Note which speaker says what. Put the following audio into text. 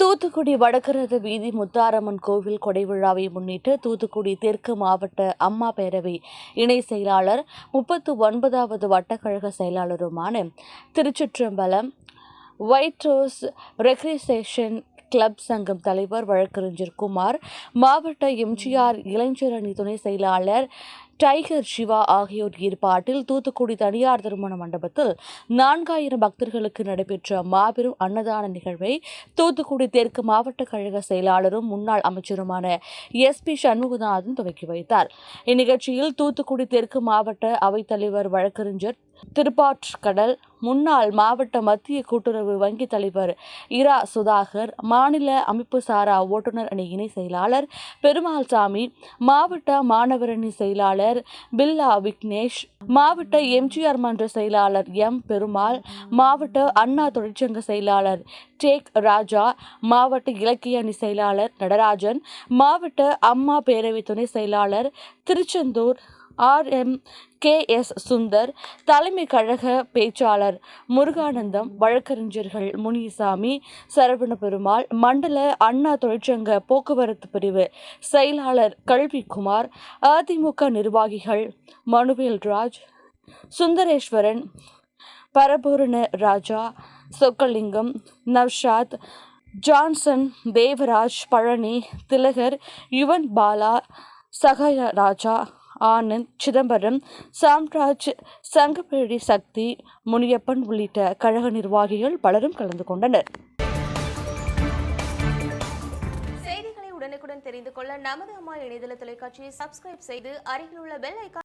Speaker 1: தூத்துக்குடி வடகரத வீதி முத்தாரம்மன் கோவில் கொடை விழாவை முன்னிட்டு தூத்துக்குடி தெற்கு மாவட்ட அம்மா பேரவை இணை செயலாளர் முப்பத்து ஒன்பதாவது வட்டக்கழக செயலாளருமான Thiruchitrambalam white rose recreation club சங்கம் தலைவர் வழக்கறிஞர் குமார் மாவட்ட எம்ஜிஆர் இளைஞர் அணி துணை செயலாளர் டைகர் சிவா ஆகியோர் ஏற்பாட்டில் தூத்துக்குடி தனியார் திருமண மண்டபத்தில் நான்காயிரம் பக்தர்களுக்கு நடைபெற்ற மாபெரும் அன்னதான நிகழ்வை தூத்துக்குடி தெற்கு மாவட்ட கழக செயலாளரும் முன்னாள் அமைச்சருமான எஸ் பி சண்முகநாதன் துவக்கி வைத்தார். இந்நிகழ்ச்சியில் தூத்துக்குடி தெற்கு மாவட்ட அவைத்தலைவர் வழக்கறிஞர் திருப்பாற்றுக்கடல் முன்னாள் மாவட்ட மத்திய கூட்டுறவு வங்கி தலைவர் இரா சுதாகர் மாநில அமைப்பு சாரா ஓட்டுநர் அணி இணை செயலாளர் பெருமாள் சாமி மாவட்ட மாணவரணி செயலாளர் செயலாளர் பில்லா விக்னேஷ் மாவட்ட எம்ஜிஆர் மன்ற செயலாளர் எம். பெருமாள் மாவட்ட அண்ணா தொழிற்சங்க செயலாளர் டேக் ராஜா மாவட்ட இலக்கிய அணி செயலாளர் நடராஜன் மாவட்ட அம்மா பேரவை துணை செயலாளர் Tiruchendur R M K S Sundar தலைமை கழக பேச்சாளர் முருகானந்தம் வழக்கறிஞர்கள் முனிசாமி சரவண பெருமாள் மண்டல அண்ணா தொழிற்சங்க போக்குவரத்து பிரிவு செயலாளர் கல்விக்குமார் அதிமுக நிர்வாகிகள் மனுவேல் ராஜ் சுந்தரேஸ்வரன் பரபூரண ராஜா சொக்கலிங்கம் நவ்ஷாத் ஜான்சன் தேவராஜ் பழனி திலகர் யுவன் பாலா சகயராஜா ஆனந்த் சிதம்பரம் சாம்ராஜ் சங்கப்பேடி சக்தி முனியப்பன் உள்ளிட்ட கழக நிர்வாகிகள் பலரும் கலந்து கொண்டனர்.
Speaker 2: செய்திகளை உடனுக்குடன் தெரிந்து கொள்ள நமது அம்மா இணையதள தொலைக்காட்சியை சப்ஸ்கிரைப் செய்து அருகில் உள்ள பெல் ஐக்கா